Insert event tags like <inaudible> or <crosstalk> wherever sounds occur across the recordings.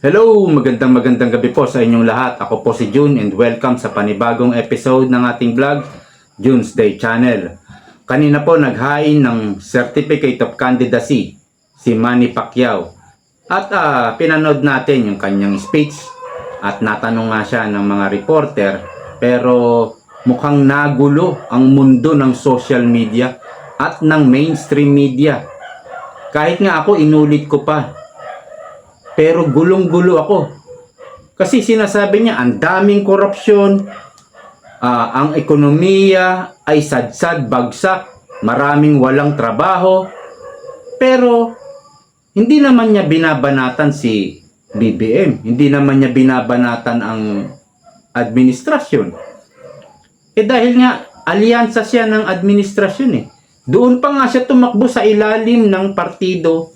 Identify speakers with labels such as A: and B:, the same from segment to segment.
A: Hello, magandang magandang gabi po sa inyong lahat. Ako po si June and welcome sa panibagong episode ng ating vlog, June's Day Channel. Kanina po naghain ng Certificate of Candidacy si Manny Pacquiao. At ah, pinanood natin yung kanyang speech at natanong nga siya ng mga reporter pero mukhang nagulo ang mundo ng social media at ng mainstream media. Kahit nga ako inulit ko pa pero gulong-gulo ako. Kasi sinasabi niya, ang daming korupsyon, ah, ang ekonomiya ay sadsad, bagsak, maraming walang trabaho. Pero, hindi naman niya binabanatan si BBM. Hindi naman niya binabanatan ang administrasyon. Eh dahil nga, alyansa siya ng administrasyon eh. Doon pa nga siya tumakbo sa ilalim ng partido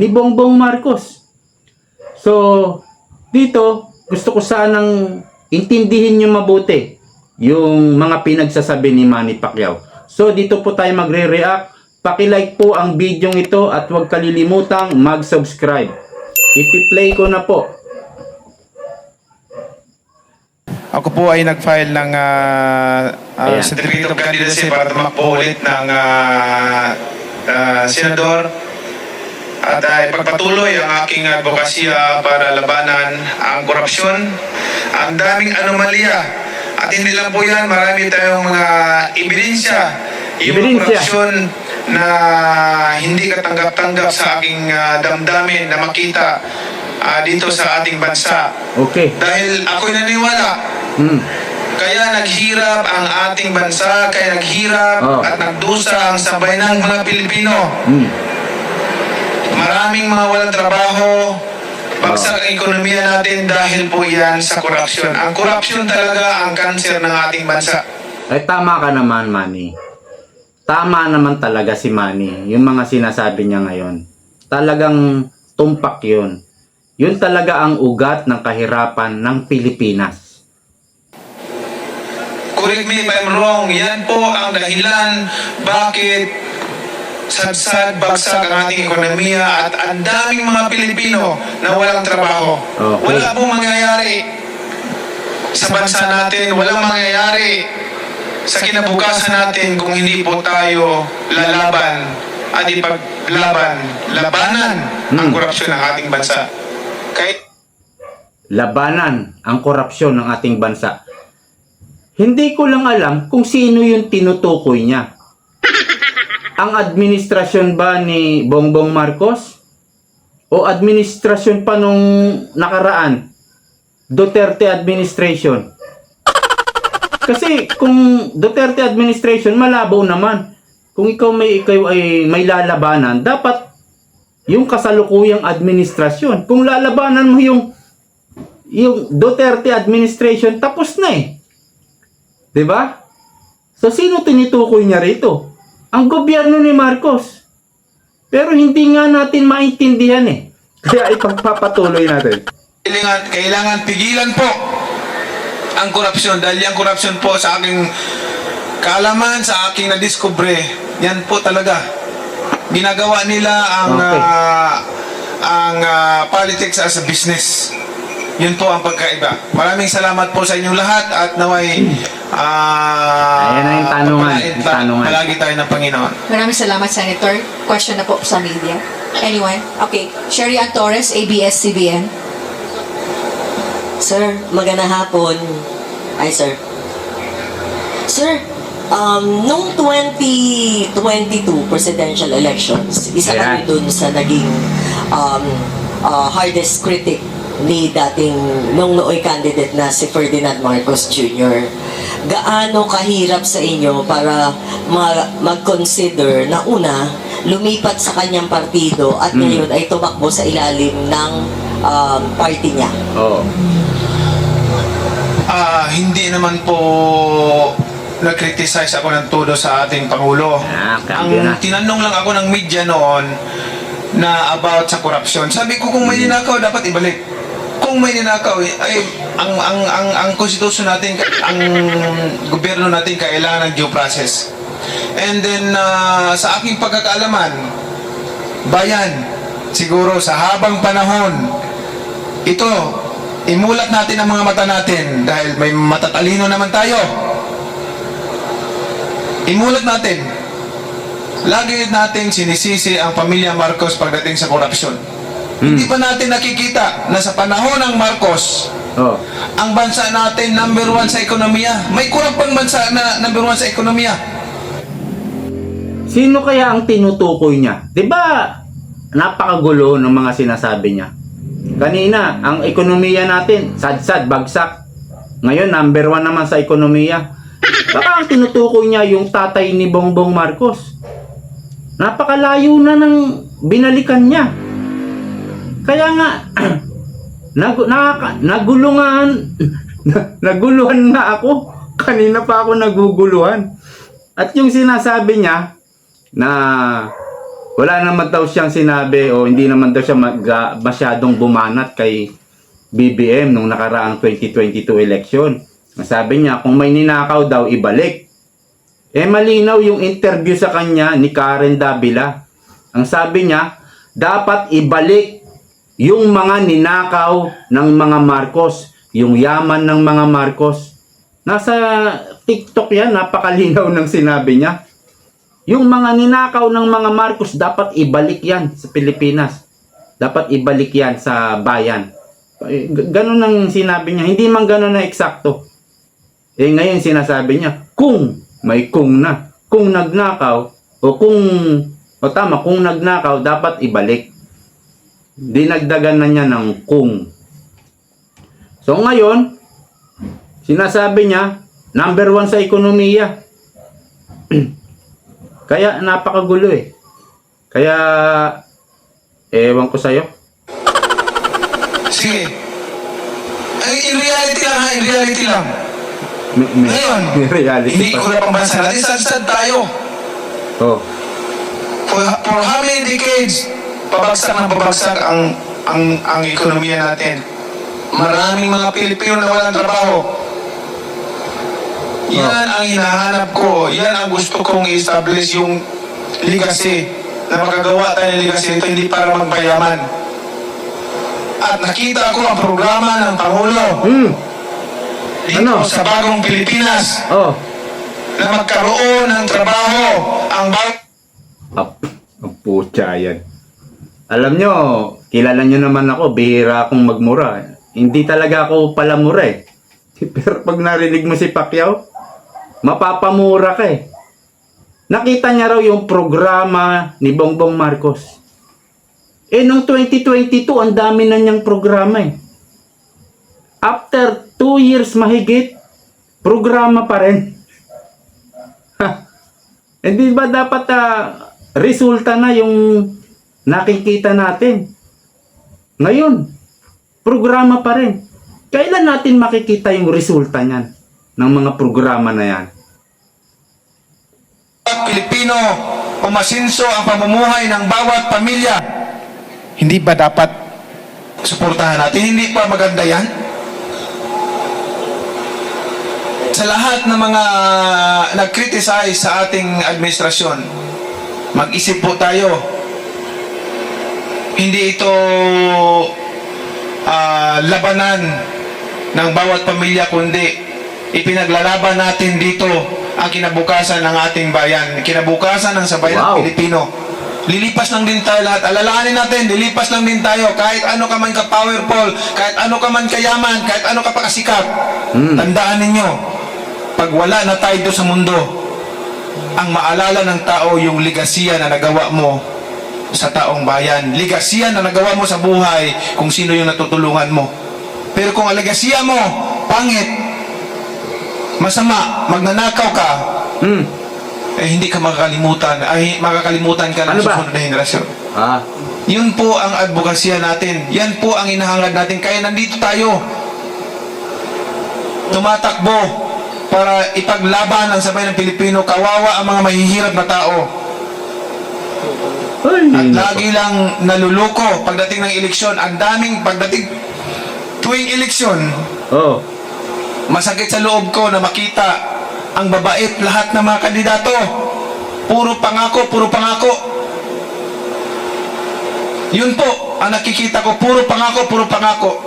A: ni Bongbong Marcos. So, dito, gusto ko sanang intindihin nyo mabuti yung mga pinagsasabi ni Manny Pacquiao. So, dito po tayo magre-react. Pakilike po ang video ito at huwag kalilimutang mag-subscribe. Ipi-play ko na po.
B: Ako po ay nag-file ng ah,
A: Ayan.
B: certificate of candidacy para tumakbo ulit ng ah, ah, senador at ay pagpatuloy ang aking advokasya para labanan ang korupsyon, ang daming anomalya. At hindi lang po yan, marami tayong mga ebidensya. Yung korupsyon na hindi katanggap-tanggap sa aking ah, damdamin na makita ah, dito sa ating bansa.
A: Okay.
B: Dahil ako'y naniwala
A: Hmm.
B: kaya naghirap ang ating bansa, kaya naghirap
A: Oh.
B: at nagdusa ang sabay ng mga Pilipino.
A: Hmm.
B: Maraming mga walang trabaho, bagsak ang ekonomiya natin dahil po yan sa korupsyon. Ang korupsyon talaga ang kanser ng ating bansa.
A: Ay tama ka naman, Manny. Tama naman talaga si Manny. Yung mga sinasabi niya ngayon. Talagang tumpak yun. Yun talaga ang ugat ng kahirapan ng Pilipinas.
B: Correct me if I'm wrong, yan po ang dahilan bakit sadsad bagsak ang ating ekonomiya at ang daming mga Pilipino na walang trabaho.
A: Okay.
B: Wala pong mangyayari sa bansa natin, walang mangyayari sa kinabukasan natin kung hindi po tayo lalaban at ipaglaban, labanan ang
A: Hmm.
B: korupsyon ng ating bansa. Kaya
A: Labanan ang korupsyon ng ating bansa. Hindi ko lang alam kung sino yung tinutukoy niya. Ang administrasyon ba ni Bongbong Marcos? O administrasyon pa nung nakaraan? Duterte administration. Kasi kung Duterte administration, malabo naman. Kung ikaw may ikaw ay may lalabanan, dapat yung kasalukuyang administrasyon. Kung lalabanan mo yung yung Duterte administration tapos na eh. 'Di ba? So sino tinitukoy niya rito? Ang gobyerno ni Marcos. Pero hindi nga natin maintindihan eh. Kaya ipagpapatuloy natin.
B: kailangan, kailangan pigilan po ang korupsyon dahil yung korupsyon po sa aking kaalaman, sa aking nadiskubre, yan po talaga. Ginagawa nila ang
A: Okay.
B: ah, ang ah, politics as a business. Yun po ang pagkaiba. Maraming salamat po sa inyong lahat at naway ah
A: Ayan na yung tanungan, yung tanungan.
B: Palagi tayo ng Panginoon.
C: Maraming salamat, Senator. Question na po sa media. Anyone? Okay. Sherry Ann Torres, ABS-CBN.
D: Sir, magandang hapon. Ay, sir. Sir, um, nung 2022 presidential elections, isa
A: Ayan.
D: kami dun sa naging um, uh, hardest critic ni dating nung nooy candidate na si Ferdinand Marcos Jr. Gaano kahirap sa inyo para ma- mag-consider na una, lumipat sa kanyang partido at
A: Mm.
D: ngayon ay tumakbo sa ilalim ng um, party niya?
A: Oh.
B: Ah, hindi naman po nag-criticize ako ng todo sa ating Pangulo.
A: Ah,
B: Ang tinanong lang ako ng media noon na about sa korupsyon. Sabi ko kung may ninakaw dapat ibalik. Kung may ninakaw eh, ay ang ang ang ang konstitusyon natin ang gobyerno natin kailangan ng due process. And then ah, sa aking pagkakaalaman bayan siguro sa habang panahon ito, imulat natin ang mga mata natin dahil may matatalino naman tayo. Imulat natin. Lagi nating sinisisi ang pamilya Marcos pagdating sa korupsyon. Hindi ba natin nakikita na sa panahon ng Marcos,
A: Oh.
B: ang bansa natin number one sa ekonomiya. May kurap pang bansa na number one sa ekonomiya.
A: Sino kaya ang tinutukoy niya? 'Di ba? Napakagulo ng mga sinasabi niya. Kanina, ang ekonomiya natin, sad-sad, bagsak. Ngayon, number one naman sa ekonomiya. Baka ang tinutukoy niya yung tatay ni Bongbong Marcos. Napakalayo na ng binalikan niya. Kaya nga, <clears throat> nag, nakaka, nagulungan, <laughs> naguluhan nga ako. Kanina pa ako naguguluhan. At yung sinasabi niya na wala naman daw siyang sinabi o hindi naman daw siya mag, ah, masyadong bumanat kay BBM nung nakaraang 2022 election. Sabi niya, kung may ninakaw daw, ibalik. Eh malinaw yung interview sa kanya ni Karen Davila. Ang sabi niya, dapat ibalik yung mga ninakaw ng mga Marcos, yung yaman ng mga Marcos. Nasa TikTok yan, napakalinaw ng sinabi niya. Yung mga ninakaw ng mga Marcos, dapat ibalik yan sa Pilipinas. Dapat ibalik yan sa bayan. Eh, g- Ganun ang sinabi niya. Hindi man ganun na eksakto. Eh ngayon sinasabi niya, kung may kung na. Kung nagnakaw, o kung, o tama, kung nagnakaw, dapat ibalik. Dinagdagan na niya ng kung. So ngayon, sinasabi niya, number one sa ekonomiya. <clears throat> Kaya napakagulo eh. Kaya, ewan ko sa'yo.
B: Sige. Ay, in reality lang ha, in reality lang.
A: May, may,
B: Ngayon,
A: may reality
B: hindi
A: pa.
B: ko na pang bansa natin, sad-sad tayo.
A: Oh.
B: For, for how many decades, pabagsak ng pabagsak ang, ang, ang ekonomiya natin. Maraming mga Pilipino na walang trabaho. Yan ang hinahanap ko. Yan ang gusto kong i-establish yung legacy. Na makagawa tayo ng legacy ito hindi para magpayaman. At nakita ko ang programa ng Pangulo
A: Hmm.
B: dito
A: Ano?
B: sa bagong Pilipinas
A: Oh.
B: na magkaroon ng trabaho ang bagong
A: ang putya yan. Alam nyo, kilala nyo naman ako, bihira akong magmura. Hindi talaga ako palamura eh. <laughs> Pero pag narinig mo si Pacquiao, mapapamura ka eh. Nakita niya raw yung programa ni Bongbong Marcos. Eh, nung 2022, ang dami na niyang programa eh. After 2 years mahigit, programa pa rin. <laughs> Hindi ba dapat ah, resulta na yung nakikita natin? Ngayon, programa pa rin. Kailan natin makikita yung resulta niyan ng mga programa na yan?
B: Pilipino umasinso ang pamumuhay ng bawat pamilya. Hindi ba dapat suportahan natin? Hindi pa maganda yan? Sa lahat ng mga nag-criticize sa ating administrasyon, mag-isip po tayo. Hindi ito ah, labanan ng bawat pamilya, kundi ipinaglalaban natin dito ang kinabukasan ng ating bayan, kinabukasan ng sabayan
A: Wow.
B: Pilipino. Lilipas lang din tayo lahat. Alalahanin natin, lilipas lang din tayo. Kahit ano ka man ka-powerful, kahit ano ka man kayaman, kahit ano ka pa kasikat. Tandaan ninyo, pag wala na tayo sa mundo, ang maalala ng tao yung ligasiya na nagawa mo sa taong bayan. Ligasiya na nagawa mo sa buhay kung sino yung natutulungan mo. Pero kung ang ligasiya mo, pangit, masama, magnanakaw ka,
A: Hmm.
B: eh hindi ka makakalimutan, ay makakalimutan ka ng
A: Ano
B: susunod na henerasyon.
A: Ah,
B: Yun po ang advokasya natin. Yan po ang inahangad natin. Kaya nandito tayo. Tumatakbo para ipaglaban ang sabay ng Pilipino. Kawawa ang mga mahihirap na tao.
A: Ay,
B: At lagi lang naluluko pagdating ng eleksyon. Ang daming pagdating tuwing eleksyon,
A: Oh,
B: masakit sa loob ko na makita ang babait lahat ng mga kandidato. Puro pangako, puro pangako. Yun po, ang nakikita ko, puro pangako, puro pangako.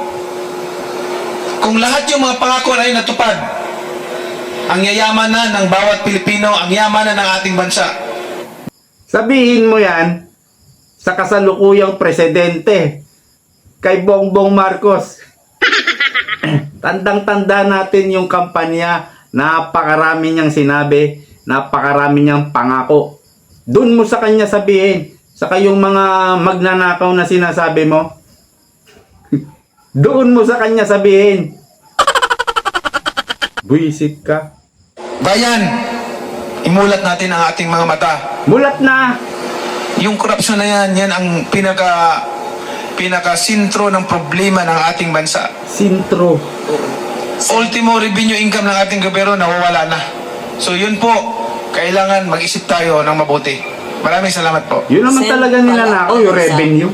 B: Kung lahat yung mga pangako na ay natupad, ang yayaman na ng bawat Pilipino, ang yaman na ng ating bansa.
A: Sabihin mo yan sa kasalukuyang presidente kay Bongbong Marcos. <clears throat> Tandang-tanda natin yung kampanya, napakarami niyang sinabi, napakarami niyang pangako. Doon mo sa kanya sabihin, sa kayong mga magnanakaw na sinasabi mo, <laughs> doon mo sa kanya sabihin, <clears throat> buisit ka.
B: Bayan, imulat natin ang ating mga mata.
A: Mulat na!
B: Yung korupsyon na yan, yan ang pinaka pinaka sintro ng problema ng ating bansa.
A: Sintro.
B: Ultimo revenue income ng ating gobyerno nawawala na. So yun po, kailangan mag-isip tayo ng mabuti. Maraming salamat po.
A: Yun naman
D: Sen,
A: talaga nila
D: pala-
A: nako, yung revenue.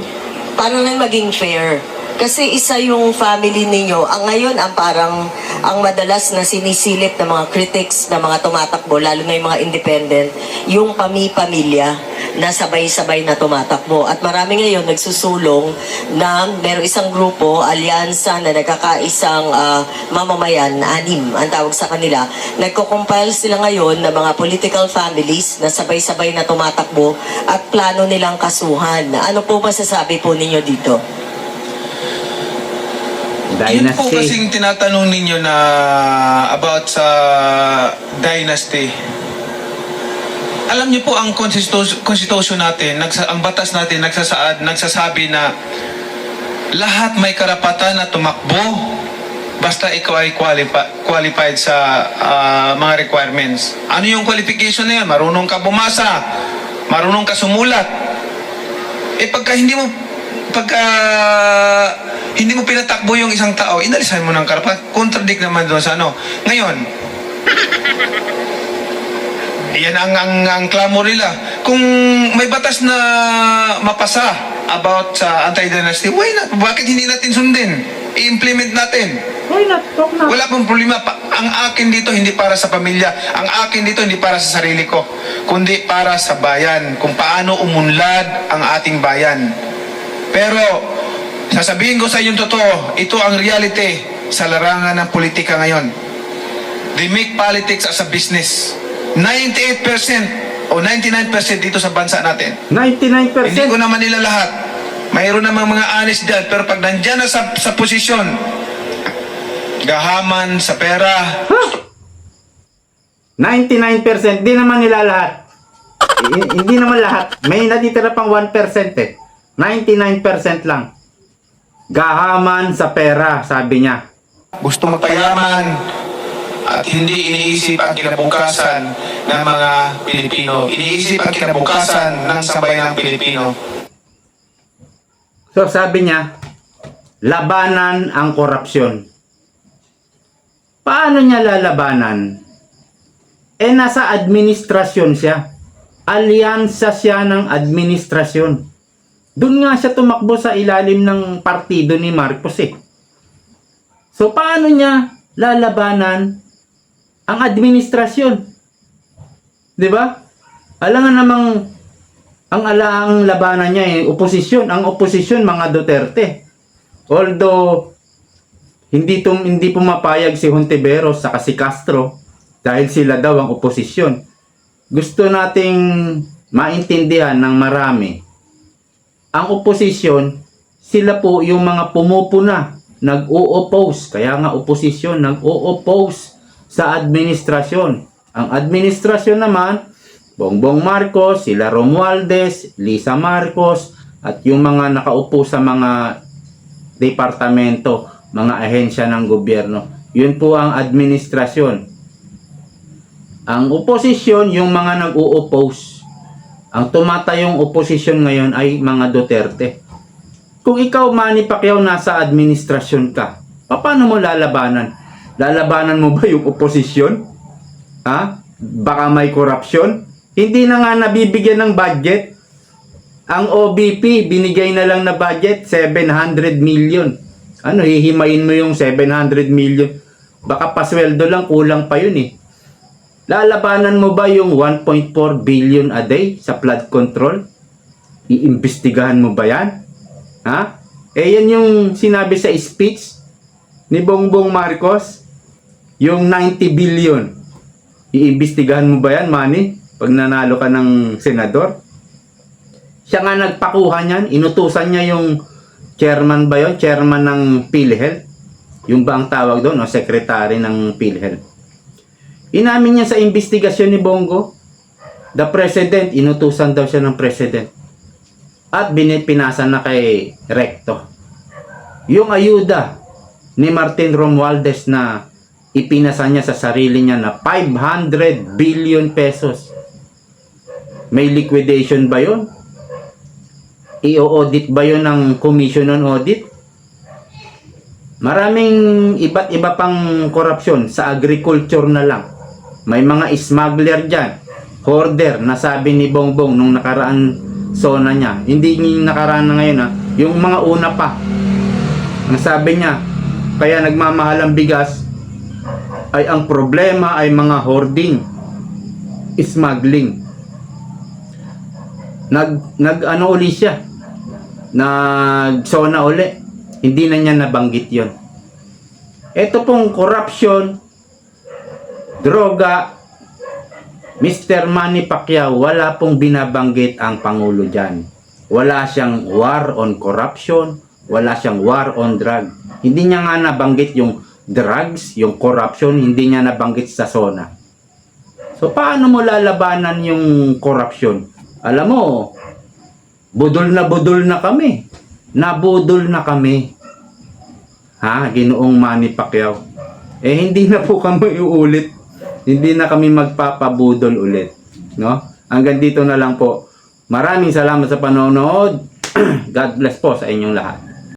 D: Paano na maging fair? Kasi isa yung family ninyo. Ang ngayon, ang parang, ang madalas na sinisilip ng mga critics, na mga tumatakbo, lalo na yung mga independent, yung pami-pamilya na sabay-sabay na tumatakbo. At marami ngayon nagsusulong na meron isang grupo, alyansa na nagkakaisang ah, mamamayan, anim ang tawag sa kanila. Nagko-compile sila ngayon ng mga political families na sabay-sabay na tumatakbo at plano nilang kasuhan. Ano po masasabi po ninyo dito?
B: Yun po
A: Dynasty.
B: kasing tinatanong ninyo na about sa dynasty. Alam niyo po ang constitu- constitution natin, nagsa- ang batas natin nagsasaad, nagsasabi na lahat may karapatan na tumakbo basta ikaw ay qualifi- qualified sa ah, mga requirements. Ano yung qualification na yan? Marunong ka bumasa, marunong ka sumulat. Eh pagka hindi mo pagka hindi mo pinatakbo yung isang tao, inalisan mo ng karapatan. Contradict naman doon sa ano. Ngayon, <laughs> yan ang, ang, ang clamor nila. Kung may batas na mapasa about sa anti-dynasty, why not? Bakit hindi natin sundin? I-implement natin.
A: Why not? Talk na.
B: Wala pong problema. Pa- ang akin dito hindi para sa pamilya. Ang akin dito hindi para sa sarili ko. Kundi para sa bayan. Kung paano umunlad ang ating bayan. Pero, sasabihin ko sa inyong totoo, ito ang reality sa larangan ng politika ngayon. They make politics as a business. 98% o 99% dito sa bansa natin.
A: 99%.
B: Hindi ko naman nila lahat. Mayroon namang mga honest dyan. Pero pag nandyan na sa, sa posisyon, gahaman sa pera,
A: 99%. Di naman nila lahat. I- hindi naman lahat. May natitira pang 1% eh. 99% lang. Gahaman sa pera, sabi niya.
B: gusto magpayaman, at hindi iniisip ang kinabukasan ng mga Pilipino. Iniisip ang kinabukasan ng sambayanang Pilipino.
A: So sabi niya, labanan ang korupsyon. Paano niya lalabanan? Eh nasa administrasyon siya. Alyansa siya ng administrasyon. Doon nga siya tumakbo sa ilalim ng partido ni Marcos eh. So paano niya lalabanan ang administrasyon? 'Di ba? Alam nga namang ang alaang labanan niya eh, oposisyon. Ang oposisyon, mga Duterte. Although, hindi, tum, hindi pumapayag si Hontiveros sa si Castro dahil sila daw ang oposisyon. Gusto nating maintindihan ng marami. Ang oposisyon, sila po yung mga pumupuna, nag-o-oppose. Kaya nga oposisyon, nag-o-oppose sa administrasyon. Ang administrasyon naman, Bongbong Marcos, sila Romualdez, Lisa Marcos, at yung mga nakaupo sa mga departamento, mga ahensya ng gobyerno. Yun po ang administrasyon. Ang oposisyon, yung mga nag-o-oppose. Ang tumatayong oposisyon ngayon ay mga Duterte. Kung ikaw, Manny Pacquiao, nasa administrasyon ka, paano mo lalabanan? Lalabanan mo ba yung oposisyon? Ha? Baka may korupsyon? Hindi na nga nabibigyan ng budget. Ang OBP, binigay na lang na budget, 700 million. Ano, hihimayin mo yung 700 million. Baka pasweldo lang, kulang pa yun eh. Lalabanan mo ba yung 1.4 billion a day sa flood control? Iimbestigahan mo ba yan? Ha? Eh yan yung sinabi sa speech ni Bongbong Marcos, yung 90 billion. Iimbestigahan mo ba yan, Manny? Pag nanalo ka ng senador? Siya nga nagpakuha niyan, inutusan niya yung chairman ba yun? Chairman ng PhilHealth. Yung ba ang tawag doon? O secretary ng PhilHealth. Inamin niya sa investigasyon ni Bongo, the president, inutusan daw siya ng president. At binipinasa na kay Recto. Yung ayuda ni Martin Romualdez na ipinasa niya sa sarili niya na 500 billion pesos. May liquidation ba yun? I-audit ba yun ng Commission on Audit? Maraming iba't iba pang korupsyon sa agriculture na lang. May mga smuggler dyan, hoarder, na sabi ni Bongbong nung nakaraan zona niya. Hindi yung nakaraan na ngayon ha, yung mga una pa. Ang sabi niya, kaya nagmamahal ang bigas, ay ang problema ay mga hoarding, smuggling. Nag, nag ano uli siya, nag zona uli. Hindi na niya nabanggit yon. Ito pong corruption, droga, Mr. Manny Pacquiao, wala pong binabanggit ang Pangulo dyan. Wala siyang war on corruption, wala siyang war on drug. Hindi niya nga nabanggit yung drugs, yung corruption, hindi niya nabanggit sa SONA. So, paano mo lalabanan yung corruption? Alam mo, budol na budol na kami. Nabudol na kami. Ha? Ginoong Manny Pacquiao. Eh, hindi na po kami uulit. Hindi na kami magpapabudol ulit. No? Hanggang dito na lang po. Maraming salamat sa panonood. <clears throat> God bless po sa inyong lahat.